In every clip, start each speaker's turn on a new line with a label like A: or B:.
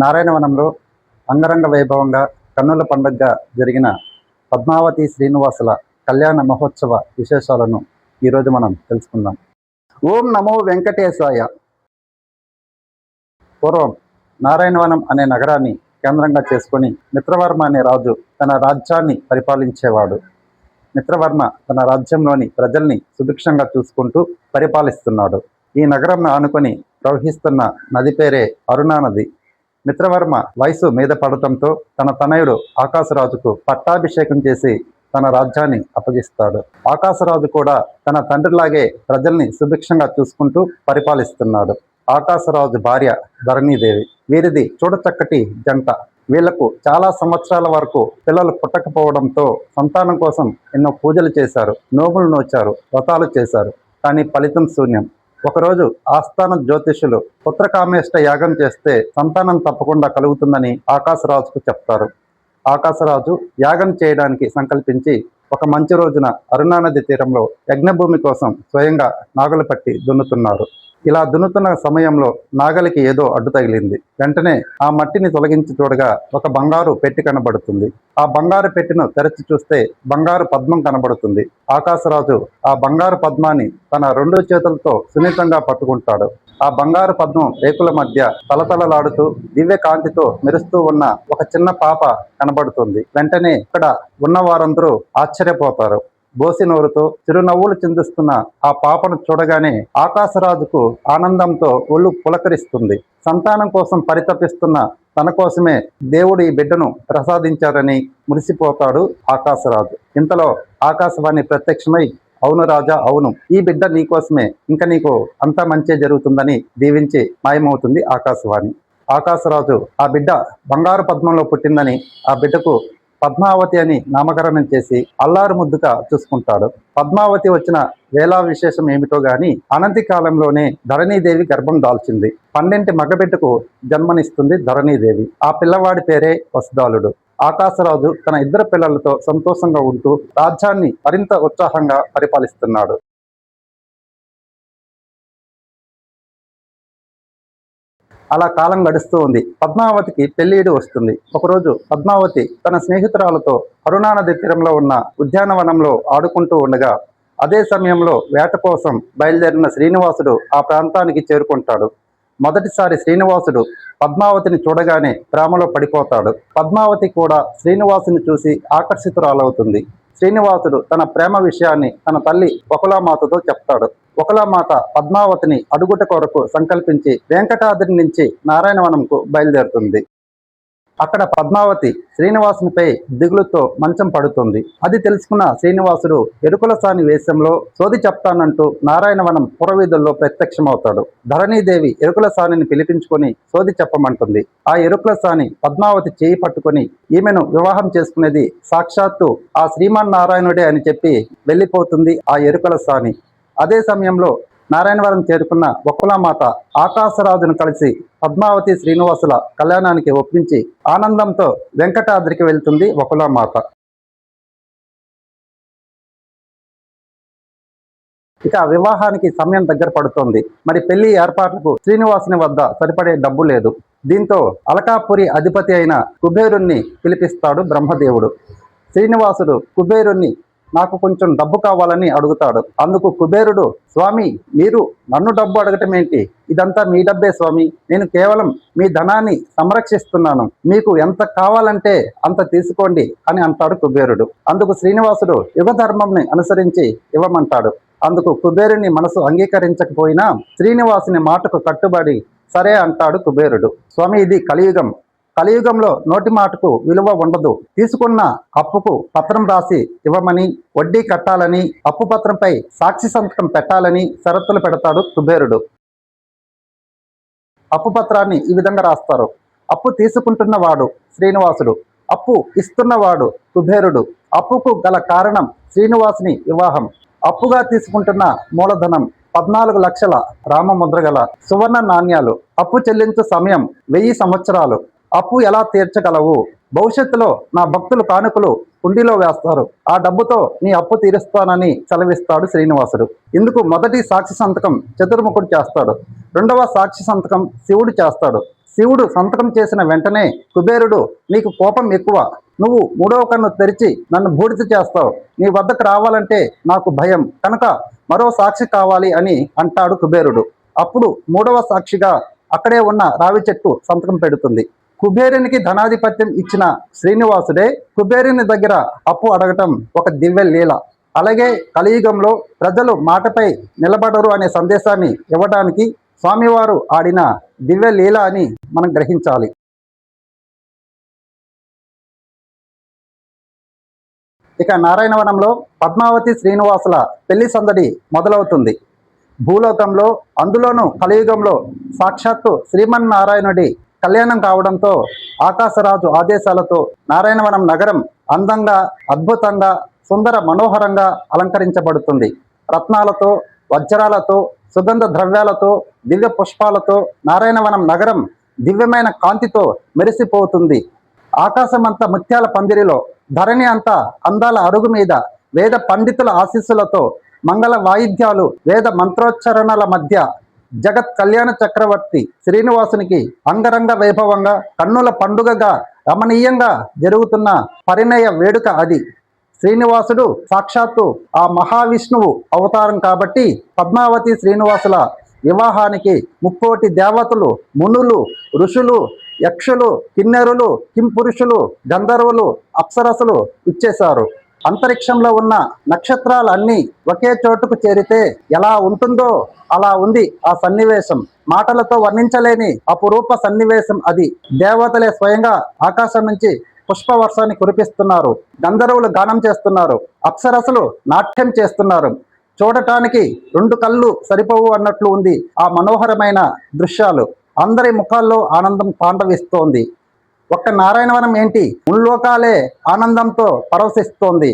A: నారాయణవనంలో అంగరంగ వైభవంగా కన్నుల పండుగగా జరిగిన పద్మావతి శ్రీనివాసుల కళ్యాణ మహోత్సవ విశేషాలను ఈరోజు మనం తెలుసుకుందాం. ఓం నమో వెంకటేశాయ. పూర్వం నారాయణవనం అనే నగరాన్ని కేంద్రంగా చేసుకొని మిత్రవర్మ అనే రాజు తన రాజ్యాన్ని పరిపాలించేవాడు. మిత్రవర్మ తన రాజ్యంలోని ప్రజల్ని సుభిక్షంగా చూసుకుంటూ పరిపాలిస్తున్నాడు. ఈ నగరంను ఆనుకొని ప్రవహిస్తున్న నది పేరే అరుణా నది. మిత్రవర్మ వయసు మీద పడటంతో తన తనయుడు ఆకాశరాజుకు పట్టాభిషేకం చేసి తన రాజ్యాన్ని అప్పగిస్తాడు. ఆకాశరాజు కూడా తన తండ్రిలాగే ప్రజల్ని సుభిక్షంగా చూసుకుంటూ పరిపాలిస్తున్నాడు. ఆకాశరాజు భార్య ధరణీదేవి. వీరిది చూడచక్కటి జంట. వీళ్ళకు చాలా సంవత్సరాల వరకు పిల్లలు పుట్టకపోవడంతో సంతానం కోసం ఎన్నో పూజలు చేశారు. నోములు నోచారు. వ్రతాలు చేశారు. కానీ ఫలితం శూన్యం. ఒకరోజు ఆస్థాన జ్యోతిషులు పుత్రకామేష్ట యాగం చేస్తే సంతానం తప్పకుండా కలుగుతుందని ఆకాశరాజుకు చెప్తారు. ఆకాశరాజు యాగం చేయడానికి సంకల్పించి ఒక మంచి రోజున అరుణానది తీరంలో యజ్ఞభూమి కోసం స్వయంగా నాగలు పట్టి దున్నుతున్నారు. ఇలా దున్నుతున్న సమయంలో నాగలికి ఏదో అడ్డు తగిలింది. వెంటనే ఆ మట్టిని తొలగించి చూడగా ఒక బంగారు పెట్టి కనబడుతుంది. ఆ బంగారు పెట్టెను తెరచి చూస్తే బంగారు పద్మం కనబడుతుంది. ఆకాశరాజు ఆ బంగారు పద్మాన్ని తన రెండు చేతులతో సున్నితంగా పట్టుకుంటాడు. ఆ బంగారు పద్మం రేకుల మధ్య తలతలలాడుతూ దివ్య కాంతితో మెరుస్తూ ఉన్న ఒక చిన్న పాప కనబడుతుంది. వెంటనే ఇక్కడ ఉన్న వారందరూ ఆశ్చర్యపోతారు. బోసి నోరుతో చిరునవ్వులు చిందిస్తున్న ఆ పాపను చూడగానే ఆకాశరాజుకు ఆనందంతో ఒళ్ళు పులకరిస్తుంది. సంతానం కోసం పరితపిస్తున్న తన కోసమే దేవుడు ఈ బిడ్డను ప్రసాదించారని మురిసిపోతాడు ఆకాశరాజు. ఇంతలో ఆకాశవాణి ప్రత్యక్షమై అవును రాజా అవును. ఈ బిడ్డ నీకోసమే ఇంకా నీకు అంతా మంచే జరుగుతుందని దీవించి మాయమవుతుంది ఆకాశవాణి. ఆకాశరాజు ఆ బిడ్డ బంగారు పద్మంలో పుట్టిందని ఆ బిడ్డకు పద్మావతి అని నామకరణం చేసి అల్లారు ముద్దుగా చూసుకుంటాడు. పద్మావతి వచ్చిన వేలా విశేషం ఏమిటో గాని అనంతి కాలంలోనే ధరణీదేవి గర్భం దాల్చింది. పన్నెంటి మగబిడ్డకు జన్మనిస్తుంది ధరణీదేవి. ఆ పిల్లవాడి పేరే వసుదాలుడు. ఆకాశరాజు తన ఇద్దరు పిల్లలతో సంతోషంగా ఉంటూ రాజ్యాన్ని మరింత ఉత్సాహంగా పరిపాలిస్తున్నాడు. అలా కాలం గడుస్తూ ఉంది. పద్మావతికి పెళ్ళిడు వస్తుంది. ఒకరోజు పద్మావతి తన స్నేహితురాలతో కరుణానది తీరంలో ఉన్న ఉద్యానవనంలో ఆడుకుంటూ ఉండగా అదే సమయంలో వేట కోసం బయలుదేరిన శ్రీనివాసుడు ఆ ప్రాంతానికి చేరుకుంటాడు. మొదటిసారి శ్రీనివాసుడు పద్మావతిని చూడగానే ప్రేమలో పడిపోతాడు. పద్మావతి కూడా శ్రీనివాసుని చూసి ఆకర్షితురాలవుతుంది. శ్రీనివాసుడు తన ప్రేమ విషయాన్ని తన తల్లి ఒకలామాతతో చెప్తాడు. ఒకలామాత పద్మావతిని అడుగుట కొరకు సంకల్పించి వెంకటాద్రి నుంచి నారాయణవనంకు బయలుదేరుతుంది. అక్కడ పద్మావతి శ్రీనివాసునిపై దిగులుతో మంచం పడుతుంది. అది తెలుసుకున్న శ్రీనివాసుడు ఎరుకుల సాని వేషంలో సోది చెప్తానంటూ నారాయణవనం పురవీధుల్లో ప్రత్యక్షమవుతాడు. ధరణీదేవి ఎరుకుల సానిని పిలిపించుకొని సోది చెప్పమంటుంది. ఆ ఎరుకుల సాని పద్మావతి చేయి పట్టుకొని ఈమెను వివాహం చేసుకునేది సాక్షాత్తు ఆ శ్రీమన్నారాయణుడే అని చెప్పి వెళ్ళిపోతుంది ఆ ఎరుకుల సాని. అదే సమయంలో నారాయణవరం చేరుకున్న ఒక్కలామాత ఆకాశరాజును కలిసి పద్మావతి శ్రీనివాసుల కళ్యాణానికి ఒప్పించి ఆనందంతో వెంకటాద్రికి వెళ్తుంది ఒకలామాత ఇక వివాహానికి సమయం దగ్గర పడుతోంది. మరి పెళ్ళి ఏర్పాట్లకు శ్రీనివాసుని వద్ద సరిపడే డబ్బు లేదు. దీంతో అలకాపురి అధిపతి అయిన కుబేరుణ్ణి పిలిపిస్తాడు బ్రహ్మదేవుడు. శ్రీనివాసుడు కుబేరుణ్ణి నాకు కొంచెం డబ్బు కావాలని అడుగుతాడు. అందుకు కుబేరుడు స్వామి మీరు నన్ను డబ్బు అడగటం ఏంటి? ఇదంతా మీ డబ్బే స్వామి. నేను కేవలం మీ ధనాన్ని సంరక్షిస్తున్నాను. మీకు ఎంత కావాలంటే అంత తీసుకోండి అని అంటాడు కుబేరుడు. అందుకు శ్రీనివాసుడు యుగ ధర్మంని అనుసరించి ఇవ్వమంటాడు. అందుకు కుబేరుని మనసు అంగీకరించకపోయినా శ్రీనివాసుని మాటకు కట్టుబడి సరే అంటాడు కుబేరుడు. స్వామి ఇది కలియుగం. కలియుగంలో నోటి మాటకు విలువ ఉండదు. తీసుకున్న అప్పుకు పత్రం రాసి ఇవ్వమని వడ్డీ కట్టాలని అప్పు పత్రంపై సాక్షి సంతకం పెట్టాలని షరతులు పెడతాడు కుబేరుడు. అప్పు పత్రాన్ని ఈ విధంగా రాస్తారు. అప్పు తీసుకుంటున్నవాడు శ్రీనివాసుడు అప్పు ఇస్తున్నవాడు కుబేరుడు. అప్పుకు గల కారణం శ్రీనివాసుని వివాహం. అప్పుగా తీసుకుంటున్న మూలధనం పద్నాలుగు లక్షల రామముద్ర గల సువర్ణ నాణ్యాలు. అప్పు చెల్లించు సమయం వెయ్యి సంవత్సరాలు. అప్పు ఎలా తీర్చగలవు? భవిష్యత్తులో నా భక్తులు కానుకలు కుండీలో వేస్తారు. ఆ డబ్బుతో నీ అప్పు తీరుస్తానని సెలవిస్తాడు శ్రీనివాసుడు. ఇందుకు మొదటి సాక్షి సంతకం చతుర్ముఖుడు చేస్తాడు. రెండవ సాక్షి సంతకం శివుడు చేస్తాడు. శివుడు సంతకం చేసిన వెంటనే కుబేరుడు నీకు కోపం ఎక్కువ. నువ్వు మూడవ కన్ను తెరిచి నన్ను బూడిద చేస్తావు. నీ వద్దకు రావాలంటే నాకు భయం. కనుక మరో సాక్షి కావాలి అని అంటాడు కుబేరుడు. అప్పుడు మూడవ సాక్షిగా అక్కడే ఉన్న రావి చెట్టు సంతకం పెడుతుంది. కుబేరునికి ధనాధిపత్యం ఇచ్చిన శ్రీనివాసుడే కుబేరుని దగ్గర అప్పు అడగటం ఒక దివ్య లీల. అలాగే కలియుగంలో ప్రజలు మాటపై నిలబడరు అనే సందేశాన్ని ఇవ్వడానికి స్వామివారు ఆడిన దివ్య లీల అని మనం గ్రహించాలి. ఇక నారాయణవనంలో పద్మావతి శ్రీనివాసుల పెళ్ళి సందడి మొదలవుతుంది. భూలోకంలో అందులోనూ కలియుగంలో సాక్షాత్తు శ్రీమన్నారాయణుడి కళ్యాణం కావడంతో ఆకాశరాజు ఆదేశాలతో నారాయణవనం నగరం అందంగా అద్భుతంగా సుందర మనోహరంగా అలంకరించబడుతుంది. రత్నాలతో వజ్రాలతో సుగంధ ద్రవ్యాలతో దివ్య పుష్పాలతో నారాయణవనం నగరం దివ్యమైన కాంతితో మెరిసిపోతుంది. ఆకాశమంత ముత్యాల పందిరిలో ధరణి అంతా అందాల అరుగు మీద వేద పండితుల ఆశీస్సులతో మంగళ వాయిద్యాలు వేద మంత్రోచ్చరణల మధ్య జగత్ కళ్యాణ చక్రవర్తి శ్రీనివాసునికి అంగరంగ వైభవంగా కన్నుల పండుగగా రమణీయంగా జరుగుతున్న పరిణయ వేడుక అది. శ్రీనివాసుడు సాక్షాత్తు ఆ మహావిష్ణువు అవతారం కాబట్టి పద్మావతి శ్రీనివాసుల వివాహానికి ముక్కోటి దేవతలు మునులు ఋషులు యక్షులు కిన్నెరులు కింపురుషులు గంధర్వులు అప్సరసులు ఇచ్చేశారు. అంతరిక్షంలో ఉన్న నక్షత్రాలన్నీ ఒకే చోటుకు చేరితే ఎలా ఉంటుందో అలా ఉంది ఆ సన్నివేశం. మాటలతో వర్ణించలేని అపురూప సన్నివేశం అది. దేవతలే స్వయంగా ఆకాశం నుంచి పుష్పవర్షాన్ని కురిపిస్తున్నారు. గంధర్వులు గానం చేస్తున్నారు. అప్సరసులు నాట్యం చేస్తున్నారు. చూడటానికి రెండు కళ్ళు సరిపోవు అన్నట్లు ఉంది ఆ మనోహరమైన దృశ్యాలు. అందరి ముఖాల్లో ఆనందం పాండవిస్తోంది. ఒక్క నారాయణవనం ఏంటి? ముల్లోకాలే ఆనందంతో పరవశిస్తోంది.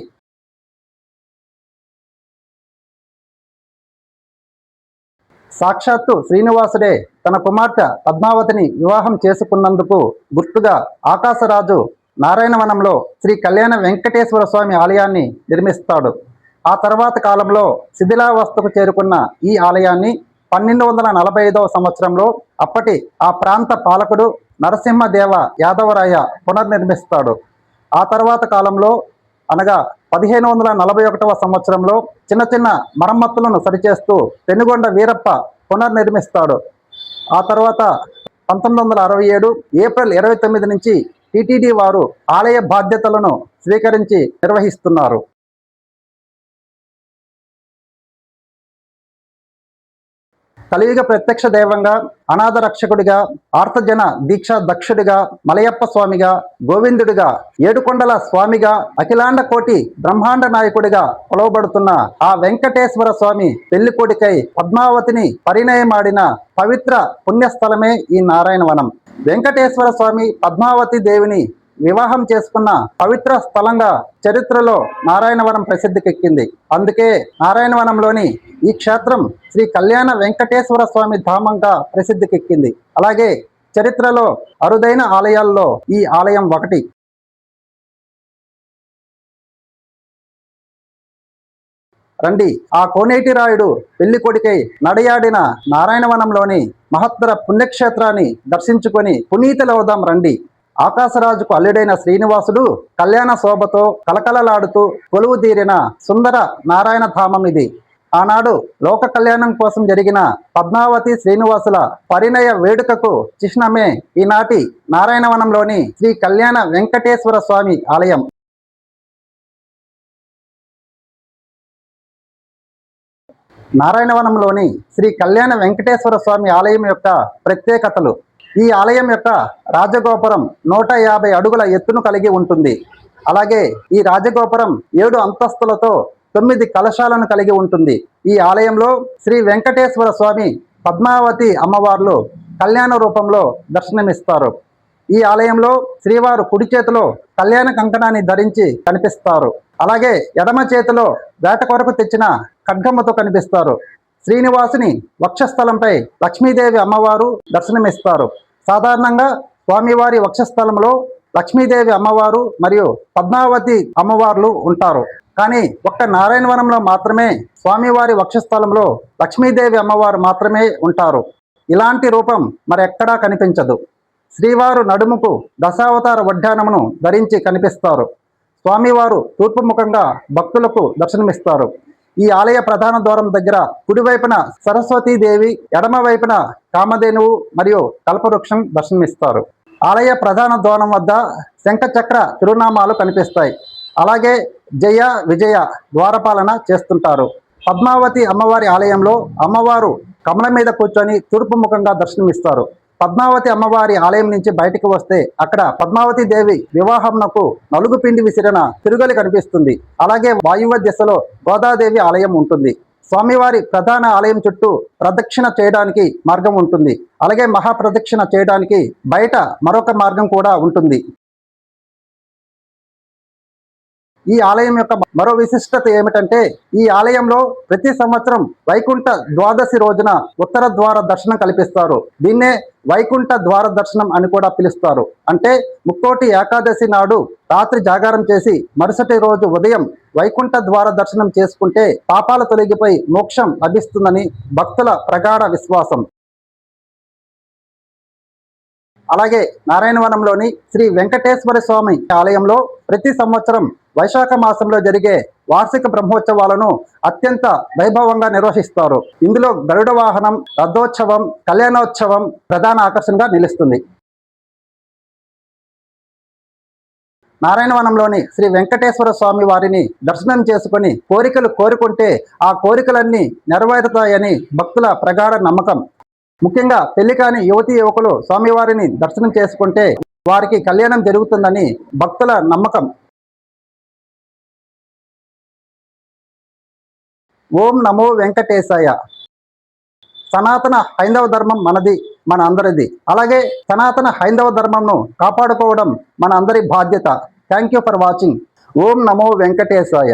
A: సాక్షాత్తు శ్రీనివాసుడే తన కుమార్తె పద్మావతిని వివాహం చేసుకున్నందుకు గుర్తుగా ఆకాశరాజు నారాయణవనంలో శ్రీ కళ్యాణ వెంకటేశ్వర స్వామి ఆలయాన్ని నిర్మిస్తాడు. ఆ తర్వాత కాలంలో శిథిలావస్థకు చేరుకున్న ఈ ఆలయాన్ని పన్నెండు వందల నలభై ఐదవ సంవత్సరంలో అప్పటి ఆ ప్రాంత పాలకుడు నరసింహదేవ యాదవరాయ పునర్నిర్మిస్తాడు. ఆ తర్వాత కాలంలో అనగా పదిహేను వందల నలభై ఒకటవ సంవత్సరంలో చిన్న చిన్న మరమ్మతులను సరిచేస్తూ పెనుగొండ వీరప్ప పునర్నిర్మిస్తాడు. ఆ తర్వాత పంతొమ్మిది వందల అరవై ఏడు ఏప్రిల్ ఇరవై తొమ్మిది నుంచి టిటిడి వారు ఆలయ బాధ్యతలను స్వీకరించి నిర్వహిస్తున్నారు. కలియుగ ప్రత్యక్ష దైవంగా అనాథ రక్షకుడిగా ఆర్తజన దీక్షా దక్షుడిగా మలయప్ప స్వామిగా గోవిందుడిగా ఏడుకొండల స్వామిగా అఖిలాండ కోటి బ్రహ్మాండ నాయకుడిగా కొలవబడుతున్న ఆ వెంకటేశ్వర స్వామి పెళ్ళి కొడుకై పద్మావతిని పరిణయమాడిన పవిత్ర పుణ్యస్థలమే ఈ నారాయణవనం. వెంకటేశ్వర స్వామి పద్మావతి దేవిని వివాహం చేసుకున్న పవిత్ర స్థలంగా చరిత్రలో నారాయణవనం ప్రసిద్ధికెక్కింది. అందుకే నారాయణవనంలోని ఈ క్షేత్రం శ్రీ కళ్యాణ వెంకటేశ్వర స్వామి ధామంగా ప్రసిద్ధికెక్కింది. అలాగే చరిత్రలో అరుదైన ఆలయాల్లో ఈ ఆలయం ఒకటి. రండి ఆ కోనేటి రాయుడు పెళ్ళి కొడుకై నడయాడిన నారాయణవనంలోని మహత్తర పుణ్యక్షేత్రాన్ని దర్శించుకొని పునీతలవుదాం రండి. ఆకాశరాజుకు అల్లుడైన శ్రీనివాసుడు కళ్యాణ శోభతో కలకలలాడుతూ కొలువు తీరిన సుందర నారాయణ ధామం ఇది. ఆనాడు లోక కళ్యాణం కోసం జరిగిన పద్మావతి శ్రీనివాసుల పరిణయ వేడుకకు చిహ్నమే ఈనాటి నారాయణవనంలోని శ్రీ కళ్యాణ వెంకటేశ్వర స్వామి ఆలయం. నారాయణవనంలోని శ్రీ కళ్యాణ వెంకటేశ్వర స్వామి ఆలయం యొక్క ప్రత్యేకతలు. ఈ ఆలయం యొక్క రాజగోపురం నూట యాభై అడుగుల ఎత్తును కలిగి ఉంటుంది. అలాగే ఈ రాజగోపురం ఏడు అంతస్తులతో తొమ్మిది కలశాలను కలిగి ఉంటుంది. ఈ ఆలయంలో శ్రీ వెంకటేశ్వర స్వామి పద్మావతి అమ్మవార్లు కళ్యాణ రూపంలో దర్శనమిస్తారు. ఈ ఆలయంలో శ్రీవారు కుడి చేతిలో కళ్యాణ కంకణాన్ని ధరించి కనిపిస్తారు. అలాగే ఎడమ చేతిలో వేట కొరకు తెచ్చిన ఖడ్గమ్మతో కనిపిస్తారు. శ్రీనివాసుని వక్షస్థలంపై లక్ష్మీదేవి అమ్మవారు దర్శనమిస్తారు. సాధారణంగా స్వామివారి వక్షస్థలంలో లక్ష్మీదేవి అమ్మవారు మరియు పద్మావతి అమ్మవార్లు ఉంటారు. కానీ ఒక్క నారాయణవనంలో మాత్రమే స్వామివారి వక్షస్థలంలో లక్ష్మీదేవి అమ్మవారు మాత్రమే ఉంటారు. ఇలాంటి రూపం మరెక్కడా కనిపించదు. శ్రీవారు నడుముకు దశావతార వడ్డానమును ధరించి కనిపిస్తారు. స్వామివారు తూర్పు ముఖంగా భక్తులకు దర్శనమిస్తారు. ఈ ఆలయ ప్రధాన ద్వారం దగ్గర కుడివైపున సరస్వతీదేవి ఎడమ వైపున కామధేనువు మరియు కల్పవృక్షం దర్శనమిస్తారు. ఆలయ ప్రధాన ద్వారం వద్ద శంఖచక్ర తిరునామాలు కనిపిస్తాయి. అలాగే జయ విజయ ద్వారపాలన చేస్తుంటారు. పద్మావతి అమ్మవారి ఆలయంలో అమ్మవారు కమల మీద కూర్చొని తూర్పు ముఖంగా దర్శనమిస్తారు. పద్మావతి అమ్మవారి ఆలయం నుంచి బయటకు వస్తే అక్కడ పద్మావతి దేవి వివాహంనకు నలుగు పిండి విసిరిన తిరుగలి కనిపిస్తుంది. అలాగే వాయువ్య దిశలో గోదాదేవి ఆలయం ఉంటుంది. స్వామివారి ప్రధాన ఆలయం చుట్టూ ప్రదక్షిణ చేయడానికి మార్గం ఉంటుంది. అలాగే మహాప్రదక్షిణ చేయడానికి బయట మరొక మార్గం కూడా ఉంటుంది. ఈ ఆలయం యొక్క మరో విశిష్టత ఏమిటంటే ఈ ఆలయంలో ప్రతి సంవత్సరం వైకుంఠ ద్వాదశి రోజున ఉత్తర ద్వార దర్శనం కల్పిస్తారు. దీన్నే వైకుంఠ ద్వార దర్శనం అని కూడా పిలుస్తారు. అంటే ముక్కోటి ఏకాదశి నాడు రాత్రి జాగారం చేసి మరుసటి రోజు ఉదయం వైకుంఠ ద్వార దర్శనం చేసుకుంటే పాపాలు తొలగిపోయి మోక్షం లభిస్తుందని భక్తుల ప్రగాఢ విశ్వాసం. అలాగే నారాయణవనంలోని శ్రీ వెంకటేశ్వర స్వామి ఆలయంలో ప్రతి సంవత్సరం వైశాఖ మాసంలో జరిగే వార్షిక బ్రహ్మోత్సవాలను అత్యంత వైభవంగా నిర్వహిస్తారు. ఇందులో గరుడ వాహనం రథోత్సవం కళ్యాణోత్సవం ప్రధాన ఆకర్షణగా నిలుస్తుంది. నారాయణవనంలోని శ్రీ వెంకటేశ్వర స్వామి వారిని దర్శనం చేసుకుని కోరికలు కోరుకుంటే ఆ కోరికలన్నీ నెరవేరుతాయని భక్తుల ప్రగాఢ నమ్మకం. ముఖ్యంగా పెళ్ళి కాని యువతి యువకులు స్వామివారిని దర్శనం చేసుకుంటే వారికి కళ్యాణం జరుగుతుందని భక్తుల నమ్మకం. ఓం నమో వెంకటేశాయ. సనాతన హైందవ ధర్మం మనది మన అందరిది అలాగే సనాతన హైందవ ధర్మంను కాపాడుకోవడం మన అందరి బాధ్యత. థ్యాంక్ యూ ఫర్ వాచింగ్ ఓం నమో వెంకటేశాయ.